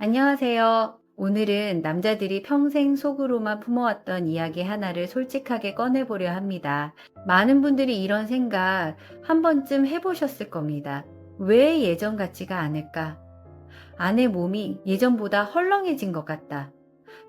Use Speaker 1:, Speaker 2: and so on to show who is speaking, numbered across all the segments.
Speaker 1: 안녕하세요. 오늘은 남자들이 평생 속으로만 품어왔던 이야기 하나를 솔직하게 꺼내보려 합니다. 많은 분들이 이런 생각 한 번쯤 해보셨을 겁니다. 왜 예전 같지가 않을까? 아내 몸이 예전보다 헐렁해진 것 같다.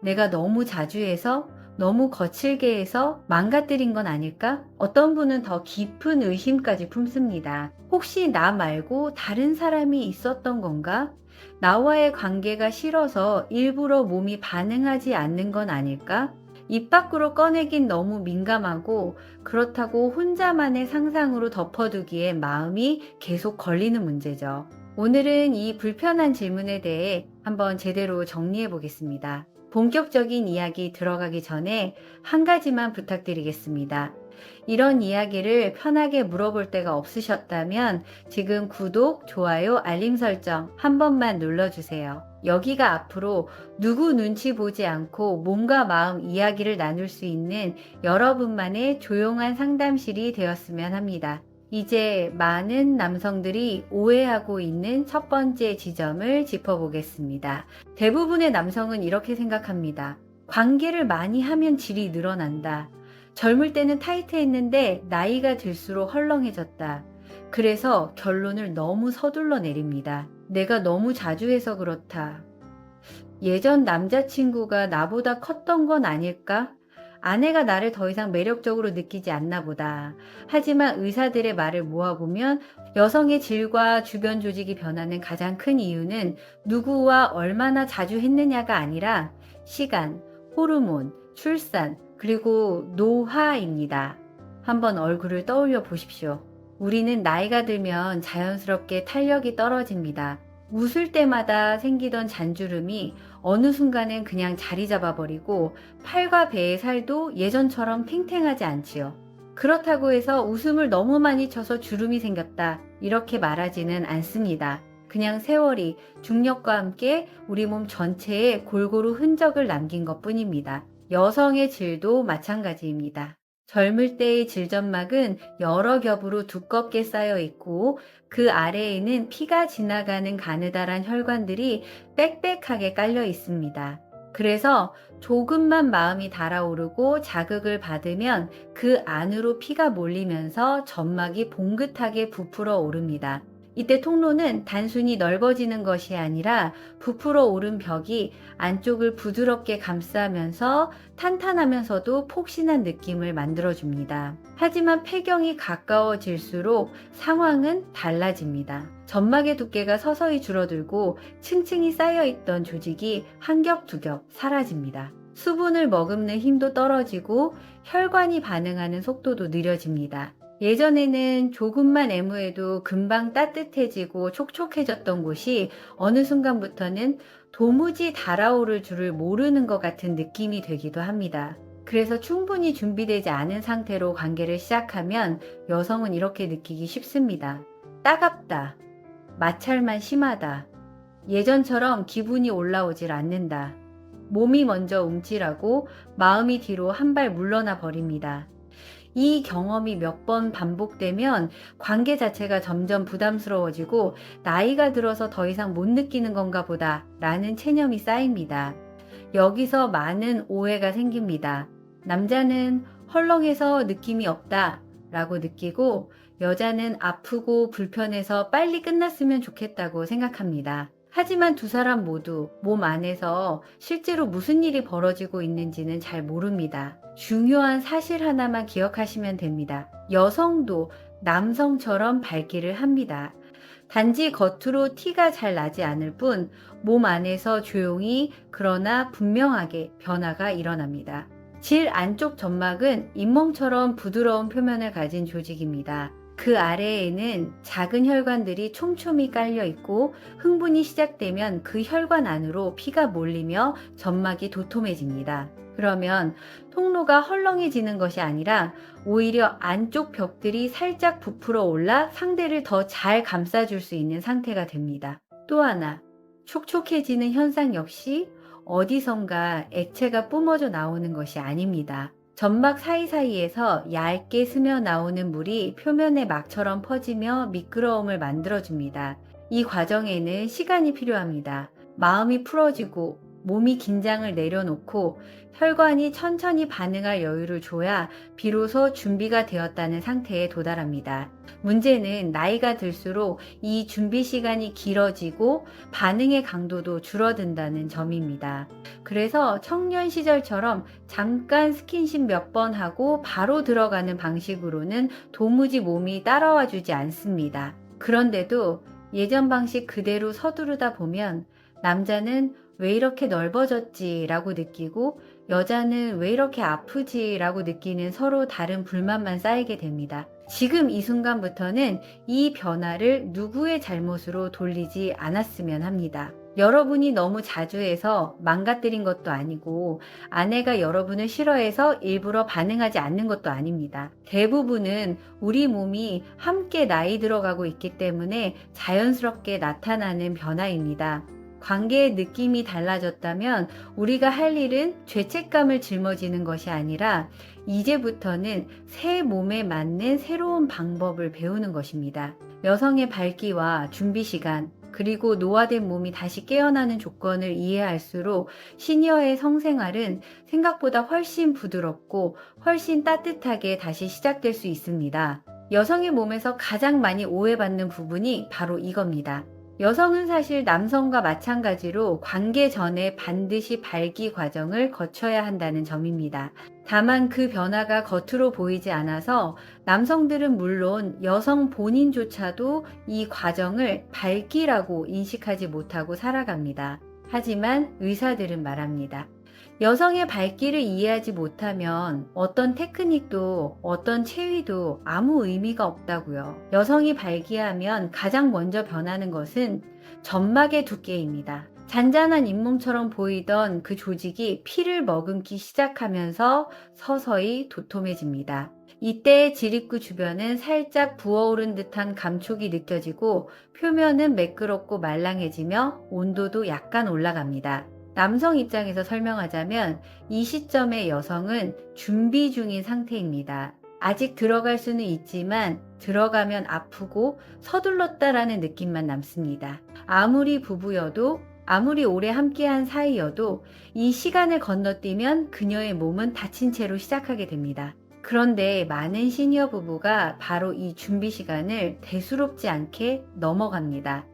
Speaker 1: 내가 너무 자주 해서 너무 거칠게 해서 망가뜨린 건 아닐까? 어떤 분은 더 깊은 의심까지 품습니다. 혹시 나 말고 다른 사람이 있었던 건가? 나와의 관계가 싫어서 일부러 몸이 반응하지 않는 건 아닐까? 입 밖으로 꺼내긴 너무 민감하고 그렇다고 혼자만의 상상으로 덮어두기에 마음이 계속 걸리는 문제죠. 오늘은 이 불편한 질문에 대해 한번 제대로 정리해 보겠습니다. 본격적인 이야기 들어가기 전에 한 가지만 부탁드리겠습니다. 이런 이야기를 편하게 물어볼 데가 없으셨다면 지금 구독, 좋아요, 알림 설정 한 번만 눌러주세요. 여기가 앞으로 누구 눈치 보지 않고 몸과 마음 이야기를 나눌 수 있는 여러분만의 조용한 상담실이 되었으면 합니다. 이제 많은 남성들이 오해하고 있는 첫 번째 지점을 짚어보겠습니다. 대부분의 남성은 이렇게 생각합니다. 관계를 많이 하면 질이 늘어난다. 젊을 때는 타이트했는데 나이가 들수록 헐렁해졌다. 그래서 결론을 너무 서둘러 내립니다. 내가 너무 자주 해서 그렇다. 예전 남자친구가 나보다 컸던 건 아닐까? 아내가 나를 더 이상 매력적으로 느끼지 않나 보다. 하지만 의사들의 말을 모아보면 여성의 질과 주변 조직이 변하는 가장 큰 이유는 누구와 얼마나 자주 했느냐가 아니라 시간, 호르몬, 출산, 그리고 노화입니다. 한번 얼굴을 떠올려 보십시오. 우리는 나이가 들면 자연스럽게 탄력이 떨어집니다. 웃을 때마다 생기던 잔주름이 어느 순간엔 그냥 자리 잡아버리고 팔과 배의 살도 예전처럼 탱탱하지 않지요. 그렇다고 해서 웃음을 너무 많이 쳐서 주름이 생겼다. 이렇게 말하지는 않습니다. 그냥 세월이 중력과 함께 우리 몸 전체에 골고루 흔적을 남긴 것 뿐입니다. 여성의 질도 마찬가지입니다. 젊을 때의 질점막은 여러 겹으로 두껍게 쌓여 있고 그 아래에는 피가 지나가는 가느다란 혈관들이 빽빽하게 깔려 있습니다. 그래서 조금만 마음이 달아오르고 자극을 받으면 그 안으로 피가 몰리면서 점막이 봉긋하게 부풀어 오릅니다. 이때 통로는 단순히 넓어지는 것이 아니라 부풀어 오른 벽이 안쪽을 부드럽게 감싸면서 탄탄하면서도 폭신한 느낌을 만들어줍니다. 하지만 폐경이 가까워질수록 상황은 달라집니다. 점막의 두께가 서서히 줄어들고 층층이 쌓여있던 조직이 한 겹 두겹 사라집니다. 수분을 머금는 힘도 떨어지고 혈관이 반응하는 속도도 느려집니다. 예전에는 조금만 애무해도 금방 따뜻해지고 촉촉해졌던 곳이 어느 순간부터는 도무지 달아오를 줄을 모르는 것 같은 느낌이 되기도 합니다. 그래서 충분히 준비되지 않은 상태로 관계를 시작하면 여성은 이렇게 느끼기 쉽습니다. 따갑다. 마찰만 심하다. 예전처럼 기분이 올라오질 않는다. 몸이 먼저 움찔하고 마음이 뒤로 한 발 물러나 버립니다. 이 경험이 몇 번 반복되면 관계 자체가 점점 부담스러워지고 나이가 들어서 더 이상 못 느끼는 건가 보다 라는 체념이 쌓입니다. 여기서 많은 오해가 생깁니다. 남자는 헐렁해서 느낌이 없다 라고 느끼고 여자는 아프고 불편해서 빨리 끝났으면 좋겠다고 생각합니다. 하지만 두 사람 모두 몸 안에서 실제로 무슨 일이 벌어지고 있는지는 잘 모릅니다. 중요한 사실 하나만 기억하시면 됩니다. 여성도 남성처럼 발기를 합니다. 단지 겉으로 티가 잘 나지 않을 뿐 몸 안에서 조용히 그러나 분명하게 변화가 일어납니다. 질 안쪽 점막은 잇몸처럼 부드러운 표면을 가진 조직입니다. 그 아래에는 작은 혈관들이 촘촘히 깔려 있고 흥분이 시작되면 그 혈관 안으로 피가 몰리며 점막이 도톰해집니다. 그러면 통로가 헐렁해지는 것이 아니라 오히려 안쪽 벽들이 살짝 부풀어 올라 상대를 더 잘 감싸줄 수 있는 상태가 됩니다. 또 하나, 촉촉해지는 현상 역시 어디선가 액체가 뿜어져 나오는 것이 아닙니다. 점막 사이사이에서 얇게 스며 나오는 물이 표면에 막처럼 퍼지며 미끄러움을 만들어줍니다. 이 과정에는 시간이 필요합니다. 마음이 풀어지고 몸이 긴장을 내려놓고 혈관이 천천히 반응할 여유를 줘야 비로소 준비가 되었다는 상태에 도달합니다. 문제는 나이가 들수록 이 준비 시간이 길어지고 반응의 강도도 줄어든다는 점입니다. 그래서 청년 시절처럼 잠깐 스킨십 몇 번 하고 바로 들어가는 방식으로는 도무지 몸이 따라와 주지 않습니다. 그런데도 예전 방식 그대로 서두르다 보면 남자는 왜 이렇게 넓어졌지 라고 느끼고 여자는 왜 이렇게 아프지 라고 느끼는 서로 다른 불만만 쌓이게 됩니다. 지금 이 순간부터는 이 변화를 누구의 잘못으로 돌리지 않았으면 합니다. 여러분이 너무 자주 해서 망가뜨린 것도 아니고 아내가 여러분을 싫어해서 일부러 반응하지 않는 것도 아닙니다. 대부분은 우리 몸이 함께 나이 들어가고 있기 때문에 자연스럽게 나타나는 변화입니다. 관계의 느낌이 달라졌다면 우리가 할 일은 죄책감을 짊어지는 것이 아니라 이제부터는 새 몸에 맞는 새로운 방법을 배우는 것입니다. 여성의 발기와 준비 시간, 그리고 노화된 몸이 다시 깨어나는 조건을 이해할수록 시니어의 성생활은 생각보다 훨씬 부드럽고 훨씬 따뜻하게 다시 시작될 수 있습니다. 여성의 몸에서 가장 많이 오해받는 부분이 바로 이겁니다. 여성은 사실 남성과 마찬가지로 관계 전에 반드시 발기 과정을 거쳐야 한다는 점입니다. 다만 그 변화가 겉으로 보이지 않아서 남성들은 물론 여성 본인조차도 이 과정을 발기라고 인식하지 못하고 살아갑니다. 하지만 의사들은 말합니다. 여성의 발길을 이해하지 못하면 어떤 테크닉도 어떤 체위도 아무 의미가 없다고요. 여성이 발기하면 가장 먼저 변하는 것은 점막의 두께입니다. 잔잔한 잇몸처럼 보이던 그 조직이 피를 머금기 시작하면서 서서히 도톰해집니다. 이때 지립구 주변은 살짝 부어오른 듯한 감촉이 느껴지고 표면은 매끄럽고 말랑해지며 온도도 약간 올라갑니다. 남성 입장에서 설명하자면 이 시점의 여성은 준비 중인 상태입니다. 아직 들어갈 수는 있지만 들어가면 아프고 서둘렀다라는 느낌만 남습니다. 아무리 부부여도 아무리 오래 함께한 사이여도 이 시간을 건너뛰면 그녀의 몸은 다친 채로 시작하게 됩니다. 그런데 많은 시니어 부부가 바로 이 준비 시간을 대수롭지 않게 넘어갑니다.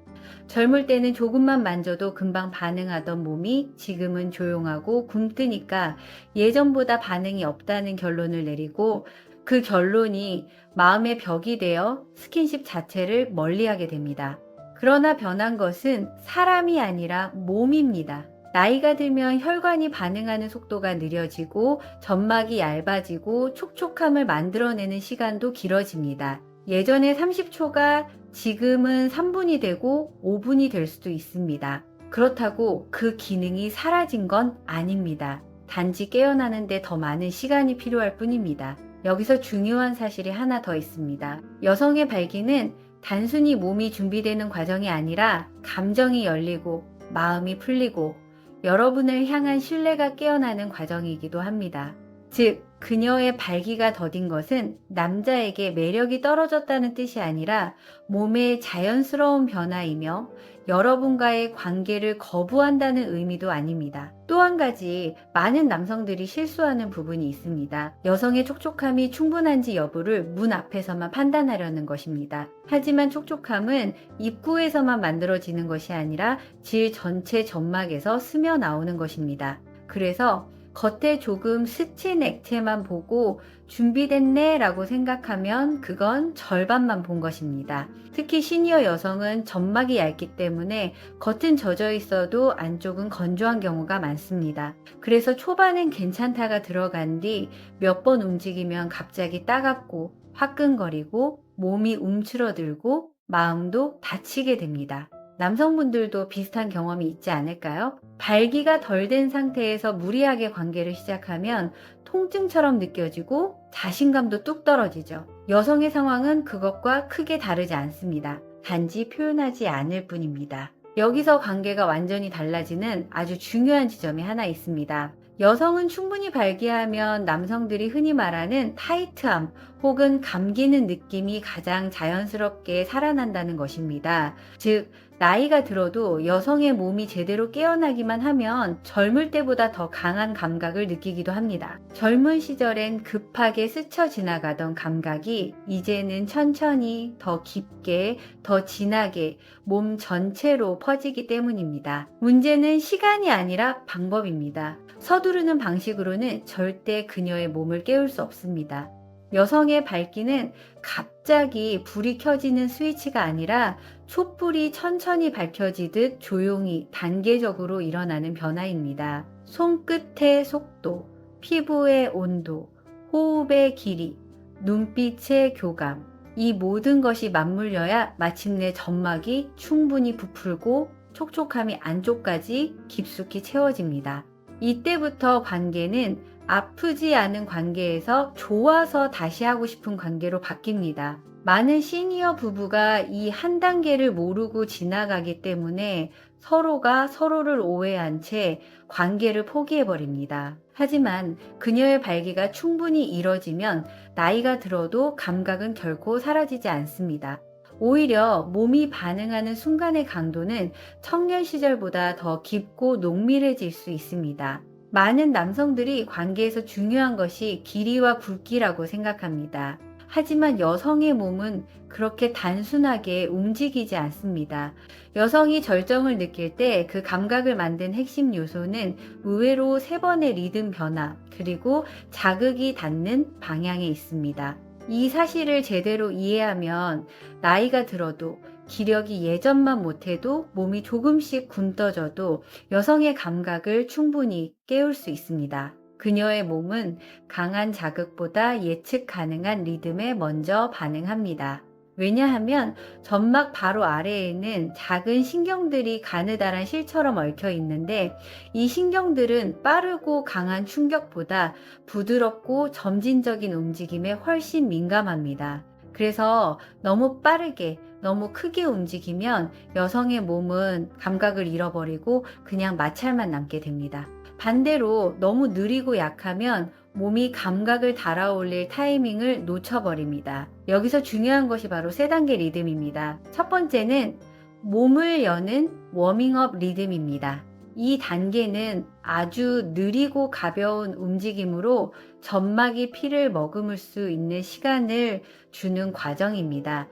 Speaker 1: 젊을 때는 조금만 만져도 금방 반응하던 몸이 지금은 조용하고 굼뜨니까 예전보다 반응이 없다는 결론을 내리고 그 결론이 마음의 벽이 되어 스킨십 자체를 멀리하게 됩니다. 그러나 변한 것은 사람이 아니라 몸입니다. 나이가 들면 혈관이 반응하는 속도가 느려지고 점막이 얇아지고 촉촉함을 만들어내는 시간도 길어집니다. 예전에 30초가 지금은 3분이 되고 5분이 될 수도 있습니다. 그렇다고 그 기능이 사라진 건 아닙니다. 단지 깨어나는데 더 많은 시간이 필요할 뿐입니다. 여기서 중요한 사실이 하나 더 있습니다. 여성의 발기는 단순히 몸이 준비되는 과정이 아니라 감정이 열리고 마음이 풀리고 여러분을 향한 신뢰가 깨어나는 과정이기도 합니다. 즉, 그녀의 발기가 더딘 것은 남자에게 매력이 떨어졌다는 뜻이 아니라 몸의 자연스러운 변화이며 여러분과의 관계를 거부한다는 의미도 아닙니다. 또 한 가지 많은 남성들이 실수하는 부분이 있습니다. 여성의 촉촉함이 충분한지 여부를 문 앞에서만 판단하려는 것입니다. 하지만 촉촉함은 입구에서만 만들어지는 것이 아니라 질 전체 점막에서 스며 나오는 것입니다. 그래서 겉에 조금 스친 액체만 보고 준비됐네 라고 생각하면 그건 절반만 본 것입니다. 특히 시니어 여성은 점막이 얇기 때문에 겉은 젖어 있어도 안쪽은 건조한 경우가 많습니다. 그래서 초반엔 괜찮다가 들어간 뒤 몇 번 움직이면 갑자기 따갑고 화끈거리고 몸이 움츠러들고 마음도 다치게 됩니다. 남성분들도 비슷한 경험이 있지 않을까요? 발기가 덜 된 상태에서 무리하게 관계를 시작하면 통증처럼 느껴지고 자신감도 뚝 떨어지죠. 여성의 상황은 그것과 크게 다르지 않습니다. 단지 표현하지 않을 뿐입니다. 여기서 관계가 완전히 달라지는 아주 중요한 지점이 하나 있습니다. 여성은 충분히 발기하면 남성들이 흔히 말하는 타이트함 혹은 감기는 느낌이 가장 자연스럽게 살아난다는 것입니다. 즉, 나이가 들어도 여성의 몸이 제대로 깨어나기만 하면 젊을 때보다 더 강한 감각을 느끼기도 합니다. 젊은 시절엔 급하게 스쳐 지나가던 감각이 이제는 천천히 더 깊게 더 진하게 몸 전체로 퍼지기 때문입니다. 문제는 시간이 아니라 방법입니다. 서두르는 방식으로는 절대 그녀의 몸을 깨울 수 없습니다. 여성의 밝기는 갑자기 불이 켜지는 스위치가 아니라 촛불이 천천히 밝혀지듯 조용히 단계적으로 일어나는 변화입니다. 손끝의 속도, 피부의 온도, 호흡의 길이, 눈빛의 교감, 이 모든 것이 맞물려야 마침내 점막이 충분히 부풀고 촉촉함이 안쪽까지 깊숙이 채워집니다. 이때부터 관계는 아프지 않은 관계에서 좋아서 다시 하고 싶은 관계로 바뀝니다. 많은 시니어 부부가 이 한 단계를 모르고 지나가기 때문에 서로가 서로를 오해한 채 관계를 포기해버립니다. 하지만 그녀의 발기가 충분히 이뤄지면 나이가 들어도 감각은 결코 사라지지 않습니다. 오히려 몸이 반응하는 순간의 강도는 청년 시절보다 더 깊고 농밀해질 수 있습니다. 많은 남성들이 관계에서 중요한 것이 길이와 굵기라고 생각합니다. 하지만 여성의 몸은 그렇게 단순하게 움직이지 않습니다. 여성이 절정을 느낄 때 그 감각을 만든 핵심 요소는 의외로 세 번의 리듬 변화, 그리고 자극이 닿는 방향에 있습니다. 이 사실을 제대로 이해하면 나이가 들어도 기력이 예전만 못해도 몸이 조금씩 굼떠져도 여성의 감각을 충분히 깨울 수 있습니다. 그녀의 몸은 강한 자극보다 예측 가능한 리듬에 먼저 반응합니다. 왜냐하면 점막 바로 아래에는 작은 신경들이 가느다란 실처럼 얽혀 있는데 이 신경들은 빠르고 강한 충격보다 부드럽고 점진적인 움직임에 훨씬 민감합니다. 그래서 너무 빠르게 너무 크게 움직이면 여성의 몸은 감각을 잃어버리고 그냥 마찰만 남게 됩니다. 반대로 너무 느리고 약하면 몸이 감각을 달아올릴 타이밍을 놓쳐버립니다. 여기서 중요한 것이 바로 세 단계 리듬입니다. 첫 번째는 몸을 여는 워밍업 리듬입니다. 이 단계는 아주 느리고 가벼운 움직임으로 점막이 피를 머금을 수 있는 시간을 주는 과정입니다.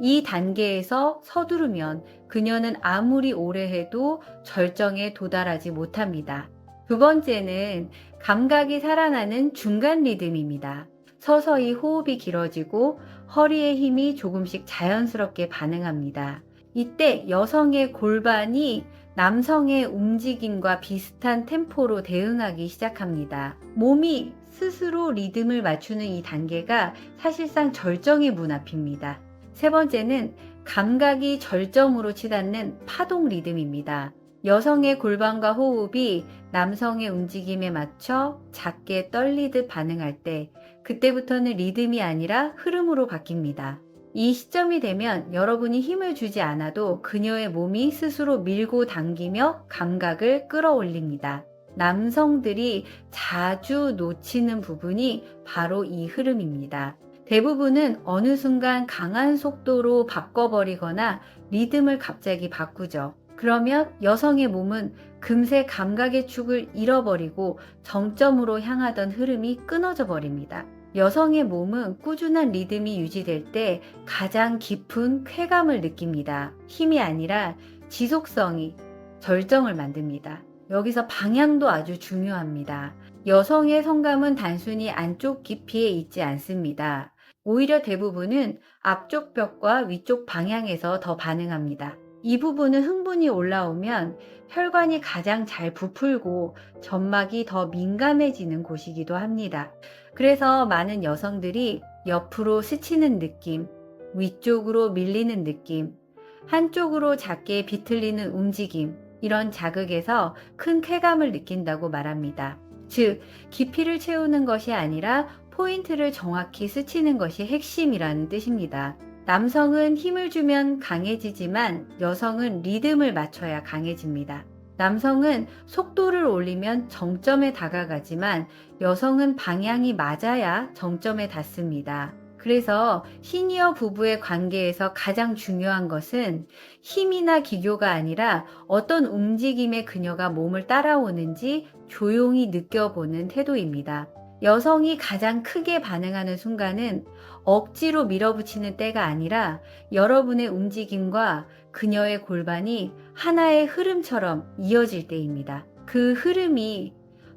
Speaker 1: 이 단계에서 서두르면 그녀는 아무리 오래 해도 절정에 도달하지 못합니다. 두 번째는 감각이 살아나는 중간 리듬입니다. 서서히 호흡이 길어지고 허리의 힘이 조금씩 자연스럽게 반응합니다. 이때 여성의 골반이 남성의 움직임과 비슷한 템포로 대응하기 시작합니다. 몸이 스스로 리듬을 맞추는 이 단계가 사실상 절정의 문 앞입니다. 세 번째는 감각이 절정으로 치닫는 파동 리듬입니다. 여성의 골반과 호흡이 남성의 움직임에 맞춰 작게 떨리듯 반응할 때 그때부터는 리듬이 아니라 흐름으로 바뀝니다. 이 시점이 되면 여러분이 힘을 주지 않아도 그녀의 몸이 스스로 밀고 당기며 감각을 끌어올립니다. 남성들이 자주 놓치는 부분이 바로 이 흐름입니다. 대부분은 어느 순간 강한 속도로 바꿔버리거나 리듬을 갑자기 바꾸죠. 그러면 여성의 몸은 금세 감각의 축을 잃어버리고 정점으로 향하던 흐름이 끊어져 버립니다. 여성의 몸은 꾸준한 리듬이 유지될 때 가장 깊은 쾌감을 느낍니다. 힘이 아니라 지속성이 절정을 만듭니다. 여기서 방향도 아주 중요합니다. 여성의 성감은 단순히 안쪽 깊이에 있지 않습니다. 오히려 대부분은 앞쪽 벽과 위쪽 방향에서 더 반응합니다. 이 부분은 흥분이 올라오면 혈관이 가장 잘 부풀고 점막이 더 민감해지는 곳이기도 합니다. 그래서 많은 여성들이 옆으로 스치는 느낌, 위쪽으로 밀리는 느낌, 한쪽으로 작게 비틀리는 움직임, 이런 자극에서 큰 쾌감을 느낀다고 말합니다. 즉, 깊이를 채우는 것이 아니라 포인트를 정확히 스치는 것이 핵심이라는 뜻입니다. 남성은 힘을 주면 강해지지만 여성은 리듬을 맞춰야 강해집니다. 남성은 속도를 올리면 정점에 다가가지만 여성은 방향이 맞아야 정점에 닿습니다. 그래서 시니어 부부의 관계에서 가장 중요한 것은 힘이나 기교가 아니라 어떤 움직임에 그녀가 몸을 따라오는지 조용히 느껴보는 태도입니다. 여성이 가장 크게 반응하는 순간은 억지로 밀어붙이는 때가 아니라 여러분의 움직임과 그녀의 골반이 하나의 흐름처럼 이어질 때입니다. 그 흐름이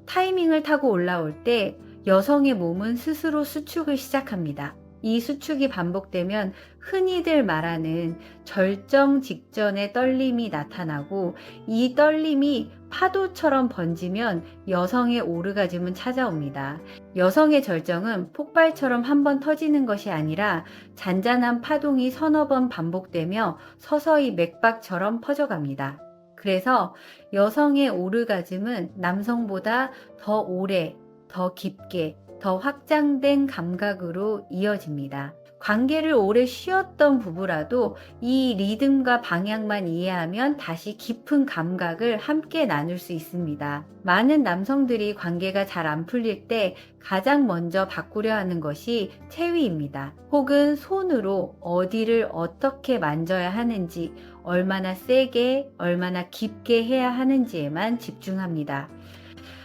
Speaker 1: 타이밍을 타고 올라올 때 여성의 몸은 스스로 수축을 시작합니다. 이 수축이 반복되면 흔히들 말하는 절정 직전의 떨림이 나타나고 이 떨림이 파도처럼 번지면 여성의 오르가즘은 찾아옵니다. 여성의 절정은 폭발처럼 한 번 터지는 것이 아니라 잔잔한 파동이 서너 번 반복되며 서서히 맥박처럼 퍼져갑니다. 그래서 여성의 오르가즘은 남성보다 더 오래, 더 깊게, 더 확장된 감각으로 이어집니다. 관계를 오래 쉬었던 부부라도 이 리듬과 방향만 이해하면 다시 깊은 감각을 함께 나눌 수 있습니다. 많은 남성들이 관계가 잘 안 풀릴 때 가장 먼저 바꾸려 하는 것이 체위입니다. 혹은 손으로 어디를 어떻게 만져야 하는지, 얼마나 세게, 얼마나 깊게 해야 하는지에만 집중합니다.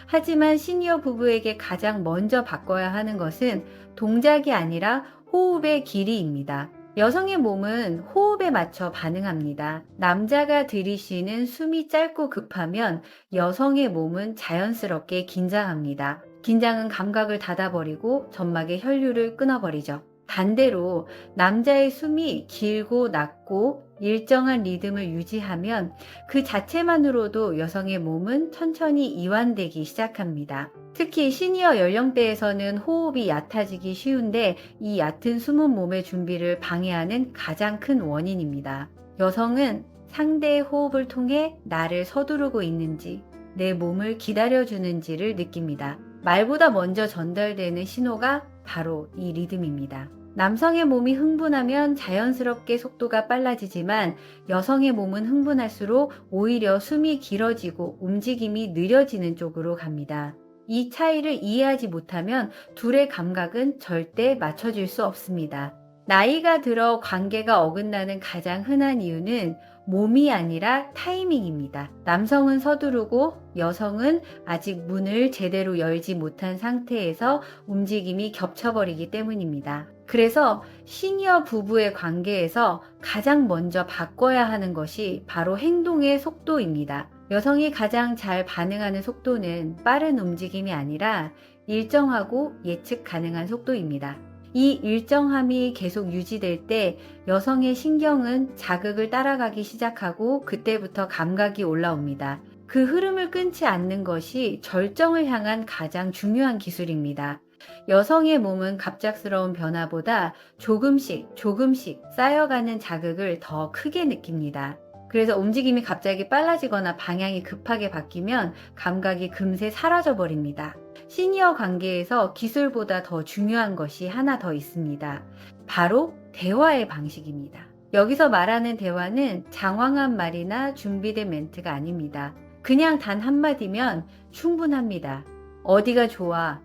Speaker 1: 하지만 시니어 부부에게 가장 먼저 바꿔야 하는 것은 동작이 아니라 호흡의 길이입니다. 여성의 몸은 호흡에 맞춰 반응합니다. 남자가 들이쉬는 숨이 짧고 급하면 여성의 몸은 자연스럽게 긴장합니다. 긴장은 감각을 닫아버리고 점막의 혈류를 끊어버리죠. 반대로 남자의 숨이 길고 낮고 일정한 리듬을 유지하면 그 자체만으로도 여성의 몸은 천천히 이완되기 시작합니다. 특히 시니어 연령대에서는 호흡이 얕아지기 쉬운데 이 얕은 숨은 몸의 준비를 방해하는 가장 큰 원인입니다. 여성은 상대의 호흡을 통해 나를 서두르고 있는지, 내 몸을 기다려주는지를 느낍니다. 말보다 먼저 전달되는 신호가 바로 이 리듬입니다. 남성의 몸이 흥분하면 자연스럽게 속도가 빨라지지만 여성의 몸은 흥분할수록 오히려 숨이 길어지고 움직임이 느려지는 쪽으로 갑니다. 이 차이를 이해하지 못하면 둘의 감각은 절대 맞춰질 수 없습니다. 나이가 들어 관계가 어긋나는 가장 흔한 이유는 몸이 아니라 타이밍입니다. 남성은 서두르고 여성은 아직 문을 제대로 열지 못한 상태에서 움직임이 겹쳐버리기 때문입니다. 그래서 시니어 부부의 관계에서 가장 먼저 바꿔야 하는 것이 바로 행동의 속도입니다. 여성이 가장 잘 반응하는 속도는 빠른 움직임이 아니라 일정하고 예측 가능한 속도입니다. 이 일정함이 계속 유지될 때 여성의 신경은 자극을 따라가기 시작하고 그때부터 감각이 올라옵니다. 그 흐름을 끊지 않는 것이 절정을 향한 가장 중요한 기술입니다. 여성의 몸은 갑작스러운 변화보다 조금씩 조금씩 쌓여가는 자극을 더 크게 느낍니다. 그래서 움직임이 갑자기 빨라지거나 방향이 급하게 바뀌면 감각이 금세 사라져 버립니다. 시니어 관계에서 기술보다 더 중요한 것이 하나 더 있습니다. 바로 대화의 방식입니다. 여기서 말하는 대화는 장황한 말이나 준비된 멘트가 아닙니다. 그냥 단 한마디면 충분합니다. 어디가 좋아?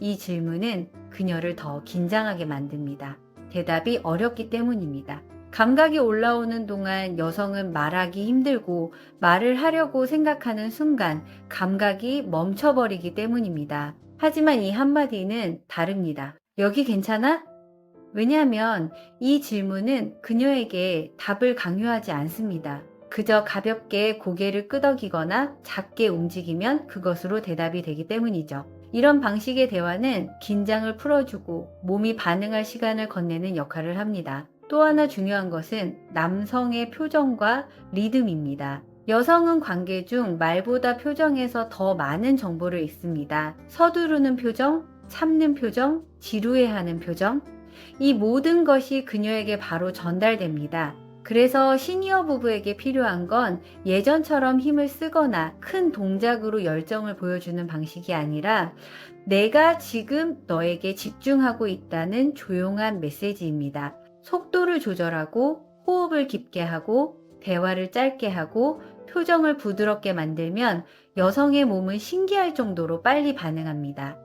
Speaker 1: 이 질문은 그녀를 더 긴장하게 만듭니다. 대답이 어렵기 때문입니다. 감각이 올라오는 동안 여성은 말하기 힘들고 말을 하려고 생각하는 순간 감각이 멈춰버리기 때문입니다. 하지만 이 한마디는 다릅니다. 여기 괜찮아? 왜냐하면 이 질문은 그녀에게 답을 강요하지 않습니다. 그저 가볍게 고개를 끄덕이거나 작게 움직이면 그것으로 대답이 되기 때문이죠. 이런 방식의 대화는 긴장을 풀어주고 몸이 반응할 시간을 건네는 역할을 합니다. 또 하나 중요한 것은 남성의 표정과 리듬입니다. 여성은 관계 중 말보다 표정에서 더 많은 정보를 읽습니다. 서두르는 표정, 참는 표정, 지루해하는 표정. 이 모든 것이 그녀에게 바로 전달됩니다. 그래서 시니어 부부에게 필요한 건 예전처럼 힘을 쓰거나 큰 동작으로 열정을 보여주는 방식이 아니라 내가 지금 너에게 집중하고 있다는 조용한 메시지입니다. 속도를 조절하고 호흡을 깊게 하고 대화를 짧게 하고 표정을 부드럽게 만들면 여성의 몸은 신기할 정도로 빨리 반응합니다.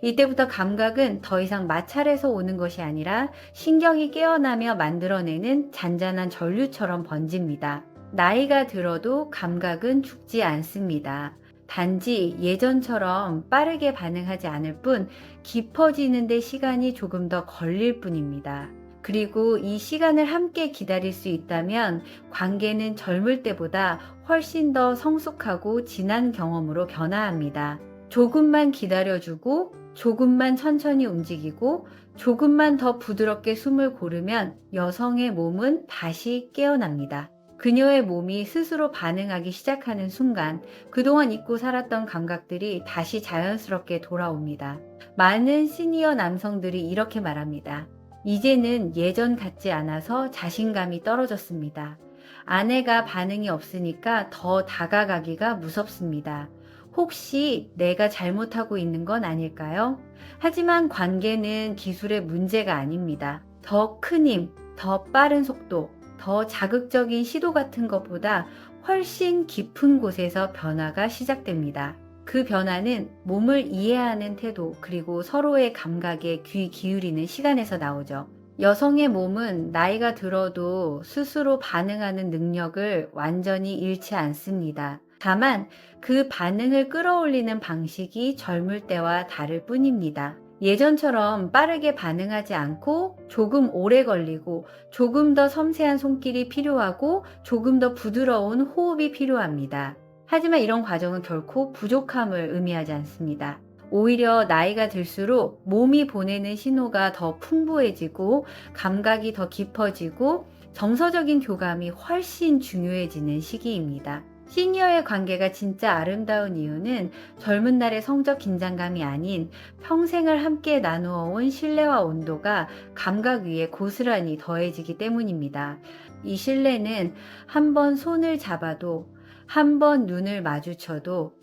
Speaker 1: 이때부터 감각은 더 이상 마찰에서 오는 것이 아니라 신경이 깨어나며 만들어내는 잔잔한 전류처럼 번집니다. 나이가 들어도 감각은 죽지 않습니다. 단지 예전처럼 빠르게 반응하지 않을 뿐 깊어지는데 시간이 조금 더 걸릴 뿐입니다. 그리고 이 시간을 함께 기다릴 수 있다면 관계는 젊을 때보다 훨씬 더 성숙하고 진한 경험으로 변화합니다. 조금만 기다려주고 조금만 천천히 움직이고 조금만 더 부드럽게 숨을 고르면 여성의 몸은 다시 깨어납니다. 그녀의 몸이 스스로 반응하기 시작하는 순간 그동안 잊고 살았던 감각들이 다시 자연스럽게 돌아옵니다. 많은 시니어 남성들이 이렇게 말합니다. 이제는 예전 같지 않아서 자신감이 떨어졌습니다. 아내가 반응이 없으니까 더 다가가기가 무섭습니다. 혹시 내가 잘못하고 있는 건 아닐까요? 하지만 관계는 기술의 문제가 아닙니다. 더 큰 힘, 더 빠른 속도, 더 자극적인 시도 같은 것보다 훨씬 깊은 곳에서 변화가 시작됩니다. 그 변화는 몸을 이해하는 태도 그리고 서로의 감각에 귀 기울이는 시간에서 나오죠. 여성의 몸은 나이가 들어도 스스로 반응하는 능력을 완전히 잃지 않습니다. 다만 그 반응을 끌어올리는 방식이 젊을 때와 다를 뿐입니다. 예전처럼 빠르게 반응하지 않고 조금 오래 걸리고 조금 더 섬세한 손길이 필요하고 조금 더 부드러운 호흡이 필요합니다. 하지만 이런 과정은 결코 부족함을 의미하지 않습니다. 오히려 나이가 들수록 몸이 보내는 신호가 더 풍부해지고 감각이 더 깊어지고 정서적인 교감이 훨씬 중요해지는 시기입니다. 시니어의 관계가 진짜 아름다운 이유는 젊은 날의 성적 긴장감이 아닌 평생을 함께 나누어 온 신뢰와 온도가 감각 위에 고스란히 더해지기 때문입니다. 이 신뢰는 한번 손을 잡아도 한 번 눈을 마주쳐도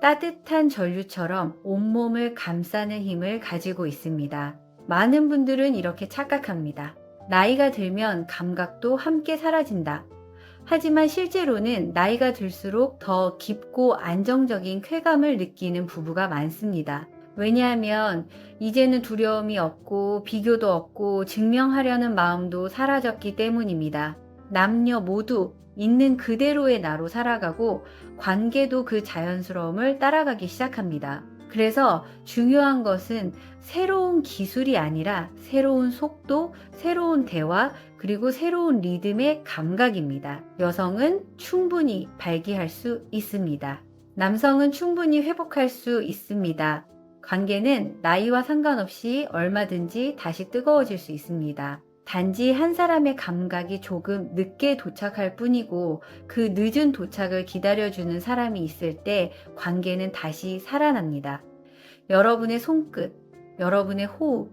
Speaker 1: 따뜻한 전류처럼 온몸을 감싸는 힘을 가지고 있습니다. 많은 분들은 이렇게 착각합니다. 나이가 들면 감각도 함께 사라진다. 하지만 실제로는 나이가 들수록 더 깊고 안정적인 쾌감을 느끼는 부부가 많습니다. 왜냐하면 이제는 두려움이 없고 비교도 없고 증명하려는 마음도 사라졌기 때문입니다. 남녀 모두 있는 그대로의 나로 살아가고 관계도 그 자연스러움을 따라가기 시작합니다. 그래서 중요한 것은 새로운 기술이 아니라 새로운 속도, 새로운 대화, 그리고 새로운 리듬의 감각입니다. 여성은 충분히 발기할 수 있습니다. 남성은 충분히 회복할 수 있습니다. 관계는 나이와 상관없이 얼마든지 다시 뜨거워질 수 있습니다. 단지 한 사람의 감각이 조금 늦게 도착할 뿐이고 그 늦은 도착을 기다려주는 사람이 있을 때 관계는 다시 살아납니다. 여러분의 손끝, 여러분의 호흡,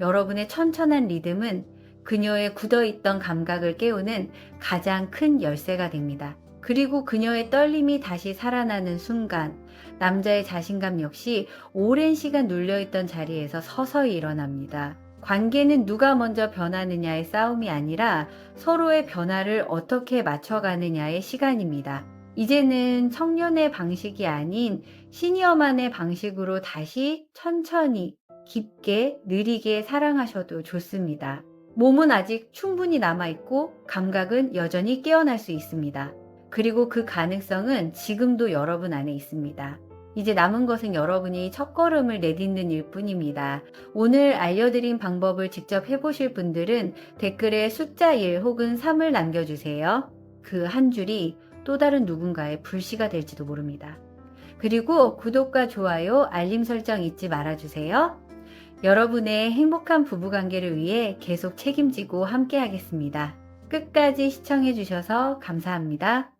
Speaker 1: 여러분의 천천한 리듬은 그녀의 굳어있던 감각을 깨우는 가장 큰 열쇠가 됩니다. 그리고 그녀의 떨림이 다시 살아나는 순간, 남자의 자신감 역시 오랜 시간 눌려있던 자리에서 서서히 일어납니다. 관계는 누가 먼저 변하느냐의 싸움이 아니라 서로의 변화를 어떻게 맞춰가느냐의 시간입니다. 이제는 청년의 방식이 아닌 시니어만의 방식으로 다시 천천히 깊게 느리게 사랑하셔도 좋습니다. 몸은 아직 충분히 남아있고 감각은 여전히 깨어날 수 있습니다. 그리고 그 가능성은 지금도 여러분 안에 있습니다. 이제 남은 것은 여러분이 첫걸음을 내딛는 일 뿐입니다. 오늘 알려드린 방법을 직접 해보실 분들은 댓글에 숫자 1 혹은 3을 남겨주세요. 그 한 줄이 또 다른 누군가의 불씨가 될지도 모릅니다. 그리고 구독과 좋아요, 알림 설정 잊지 말아주세요. 여러분의 행복한 부부관계를 위해 계속 책임지고 함께 하겠습니다. 끝까지 시청해주셔서 감사합니다.